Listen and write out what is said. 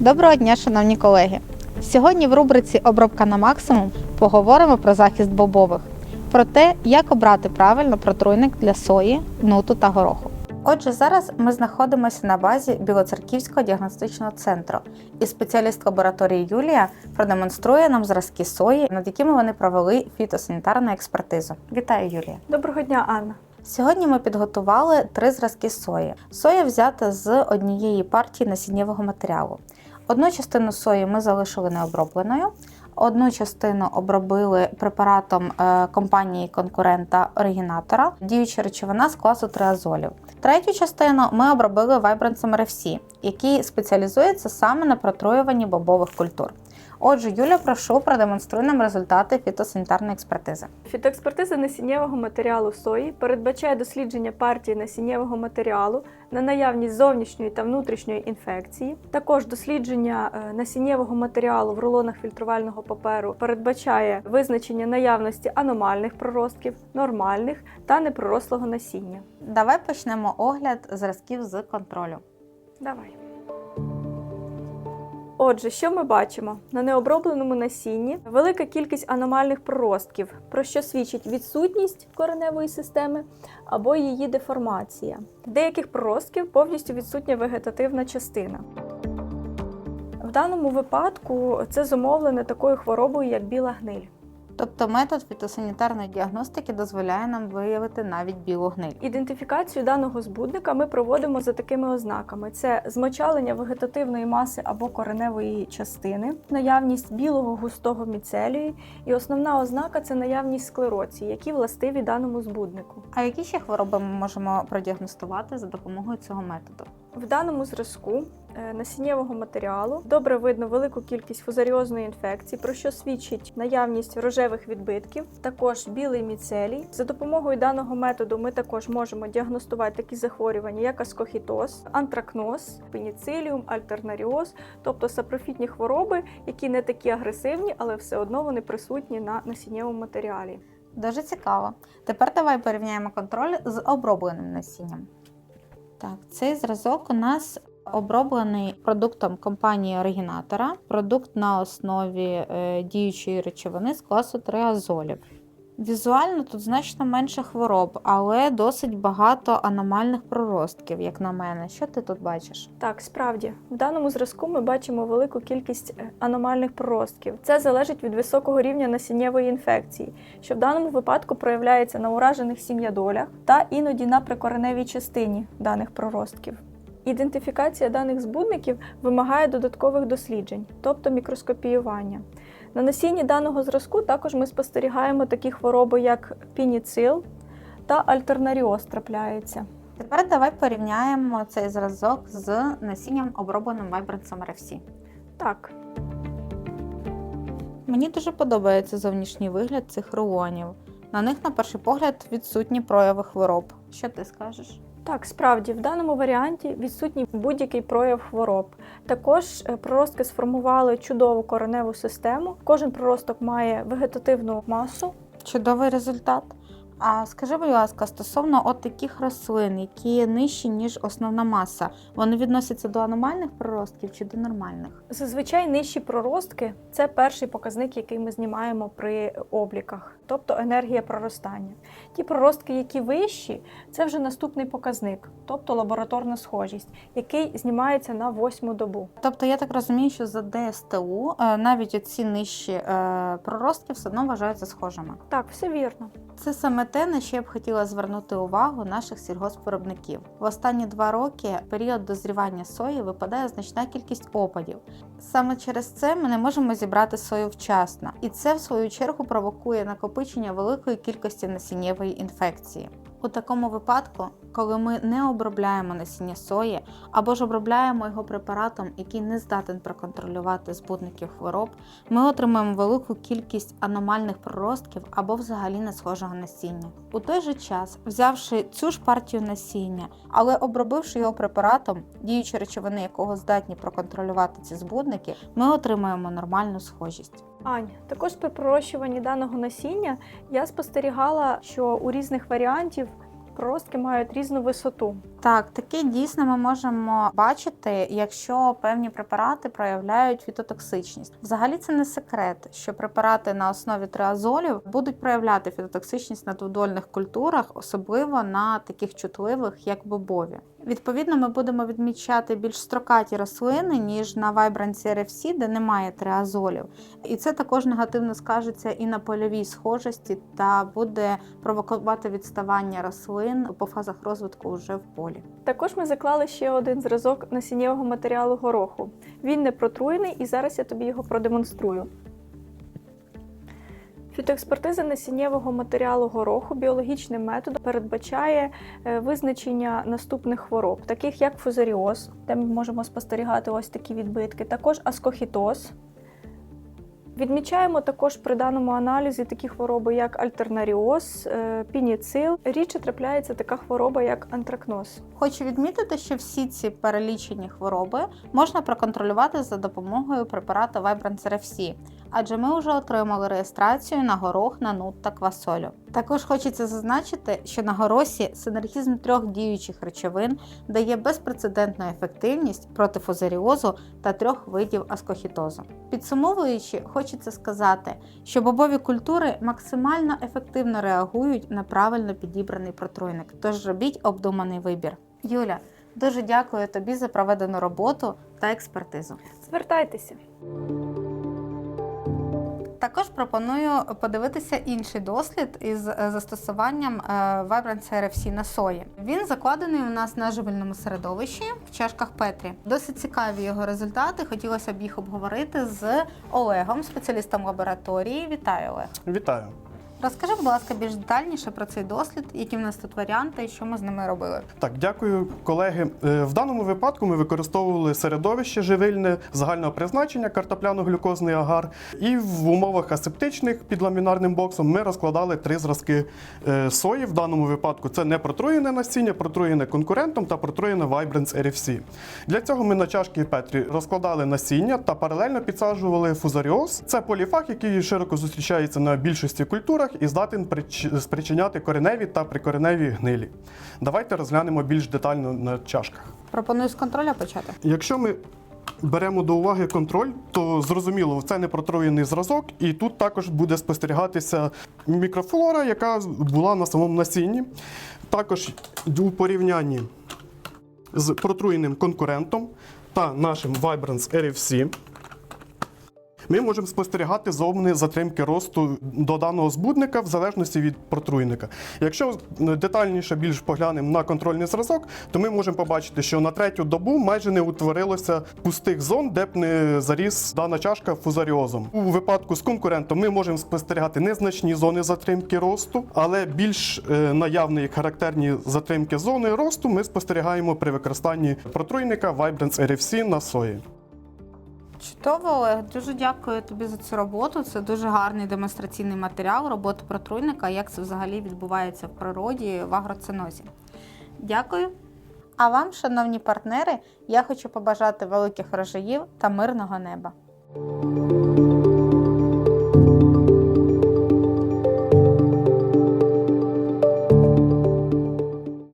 Доброго дня, шановні колеги! Сьогодні в рубриці Обробка на максимум поговоримо про захист бобових, про те, як обрати правильно протруйник для сої, нуту та гороху. Отже, зараз ми знаходимося на базі Білоцерківського діагностичного центру, і спеціаліст лабораторії Юлія продемонструє нам зразки сої, над якими вони провели фітосанітарну експертизу. Вітаю, Юлія! Доброго дня, Анна. Сьогодні ми підготували три зразки сої. Соя взята з однієї партії насіннєвого матеріалу. Одну частину сої ми залишили необробленою, одну частину обробили препаратом е, компанії конкурента оригінатора, діюча речовина з класу триазолів. Третю частину ми обробили вайбранцем RFC, який спеціалізується саме на протруюванні бобових культур. Отже, Юля, прошу продемонструй нам результати фітосанітарної експертизи. Фітоекспертиза насіннєвого матеріалу сої передбачає дослідження партії насіннєвого матеріалу на наявність зовнішньої та внутрішньої інфекції. Також дослідження е, насіннєвого матеріалу в рулонах фільтрувального паперу передбачає визначення наявності аномальних проростків, нормальних та непророслого насіння. Давай почнемо огляд зразків з контролю. Давай. Отже, що ми бачимо? На необробленому насінні велика кількість аномальних проростків, про що свідчить відсутність кореневої системи або її деформація. Деяких проростків повністю відсутня вегетативна частина. В даному випадку це зумовлене такою хворобою, як біла гниль. Тобто метод фітосанітарної діагностики дозволяє нам виявити навіть білу гниль. Ідентифікацію даного збудника ми проводимо за такими ознаками: це змочалення вегетативної маси або кореневої частини, наявність білого густого міцелію, і основна ознака це наявність склероції, які властиві даному збуднику. А які ще хвороби ми можемо продіагностувати за допомогою цього методу? В даному зразку насіннєвого матеріалу добре видно велику кількість фузаріозної інфекції, про що свідчить наявність рожевих відбитків, також білий міцелій. За допомогою даного методу ми також можемо діагностувати такі захворювання, як аскохітоз, антракноз, пеніциліум, альтернаріоз, тобто сапрофітні хвороби, які не такі агресивні, але все одно вони присутні на насіннєвому матеріалі. Дуже цікаво. Тепер давай порівняємо контроль з обробленим насінням. Так, цей зразок у нас оброблений продуктом компанії оригінатора, продукт на основі е, діючої речовини з класу триазолів. Візуально тут значно менше хвороб, але досить багато аномальних проростків, як на мене. Що ти тут бачиш? Так, справді, в даному зразку ми бачимо велику кількість е, аномальних проростків. Це залежить від високого рівня насіннєвої інфекції, що в даному випадку проявляється на уражених сім'ядолях та іноді на прикореневій частині даних проростків. Ідентифікація даних збудників вимагає додаткових досліджень, тобто мікроскопіювання. На насінні даного зразку також ми спостерігаємо такі хвороби, як пініцил та альтернаріоз трапляються. Тепер давай порівняємо цей зразок з насінням обробленим вайбранцем RFC. Так, Мені дуже подобається зовнішній вигляд цих рулонів. На них, на перший погляд, відсутні прояви хвороб. Що ти скажеш? Так, справді, в даному варіанті відсутній будь-який прояв хвороб. Також е, проростки сформували чудову кореневу систему. Кожен проросток має вегетативну масу. Чудовий результат. А скажи, будь ласка, стосовно от таких рослин, які нижчі, ніж основна маса, вони відносяться до аномальних проростків чи до нормальних? Зазвичай нижчі проростки це перший показник, який ми знімаємо при обліках, тобто енергія проростання. Ті проростки, які вищі, це вже наступний показник, тобто лабораторна схожість, який знімається на восьму добу. Тобто я так розумію, що за ДСТУ е, навіть оці нижчі е, проростки все одно вважаються схожими. Так, все вірно. Це саме те, на що я б хотіла звернути увагу наших сільгоспвиробників. В останні два роки період дозрівання сої випадає значна кількість опадів. Саме через це ми не можемо зібрати сою вчасно, і це в свою чергу провокує накопичення великої кількості насіннєвої інфекції. У такому випадку коли ми не обробляємо насіння сої або ж обробляємо його препаратом, який не здатен проконтролювати збудників хвороб, ми отримаємо велику кількість аномальних проростків або взагалі не схожого насіння. У той же час, взявши цю ж партію насіння, але обробивши його препаратом, діючі речовини якого здатні проконтролювати ці збудники, ми отримаємо нормальну схожість. Ань, також при пророщуванні даного насіння я спостерігала, що у різних варіантів проростки мають різну висоту. Так, таке дійсно ми можемо бачити, якщо певні препарати проявляють фітотоксичність. Взагалі це не секрет, що препарати на основі триазолів будуть проявляти фітотоксичність на дводольних культурах, особливо на таких чутливих, як бобові. Відповідно, ми будемо відмічати більш строкаті рослини, ніж на Vibrance RFC, де немає триазолів. І це також негативно скажеться і на польовій схожості та буде провокувати відставання рослин по фазах розвитку вже в полі. Також ми заклали ще один зразок насіннєвого матеріалу гороху. Він не протруєний, і зараз я тобі його продемонструю. Фітоекспертиза насіннєвого матеріалу гороху біологічним методом передбачає е, визначення наступних хвороб, таких як фузаріоз, де ми можемо спостерігати ось такі відбитки, також аскохітоз. Відмічаємо також при даному аналізі такі хвороби, як альтернаріоз, е, пініцил. Рідше трапляється така хвороба, як антракноз. Хочу відмітити, що всі ці перелічені хвороби можна проконтролювати за допомогою препарату Vibrance RFC, адже ми вже отримали реєстрацію на горох, на нут та квасолю. Також хочеться зазначити, що на горосі синергізм трьох діючих речовин дає безпрецедентну ефективність проти фузаріозу та трьох видів аскохітозу. Підсумовуючи, хочеться сказати, що бобові культури максимально ефективно реагують на правильно підібраний протруйник, тож робіть обдуманий вибір. Юля, дуже дякую тобі за проведену роботу та експертизу. Звертайтеся. Також пропоную подивитися інший дослід із е, застосуванням е, Vibrance RFC на сої. Він закладений у нас на живильному середовищі в чашках Петрі. Досить цікаві його результати. Хотілося б їх обговорити з Олегом, спеціалістом лабораторії. Вітаю, Олег. Вітаю. Розкажи, будь ласка, більш детальніше про цей дослід, які в нас тут варіанти і що ми з ними робили. Так, дякую, колеги. Е, В даному випадку ми використовували середовище живильне загального призначення, картопляно-глюкозний агар. І в умовах асептичних під ламінарним боксом ми розкладали три зразки е, сої. В даному випадку це не протруєне насіння, протруєне конкурентом та протруєне Vibrance RFC. Для цього ми на чашки Петрі розкладали насіння та паралельно підсаджували фузаріоз. Це поліфаг, який широко зустрічається на більшості культурах і здатен спричиняти кореневі та прикореневі гнилі. Давайте розглянемо більш детально на чашках. Пропоную з контроля почати. Якщо ми беремо до уваги контроль, то зрозуміло, це не протруєний зразок, і тут також буде спостерігатися мікрофлора, яка була на самому насінні. Також у порівнянні з протруєним конкурентом та нашим Vibrance RFC. Ми можемо спостерігати зовні затримки росту до даного збудника в залежності від протруйника. Якщо детальніше більш поглянемо на контрольний зразок, то ми можемо побачити, що на третю добу майже не утворилося пустих зон, де б не заріс дана чашка фузаріозом. У випадку з конкурентом ми можемо спостерігати незначні зони затримки росту, але більш е, наявні характерні затримки зони росту ми спостерігаємо при використанні протруйника Vibrance RFC на сої. Чудово, Олег. Дуже дякую тобі за цю роботу. Це дуже гарний демонстраційний матеріал роботи протруйника, як це взагалі відбувається в природі в агроценозі. Дякую. А вам, шановні партнери, я хочу побажати великих врожаїв та мирного неба.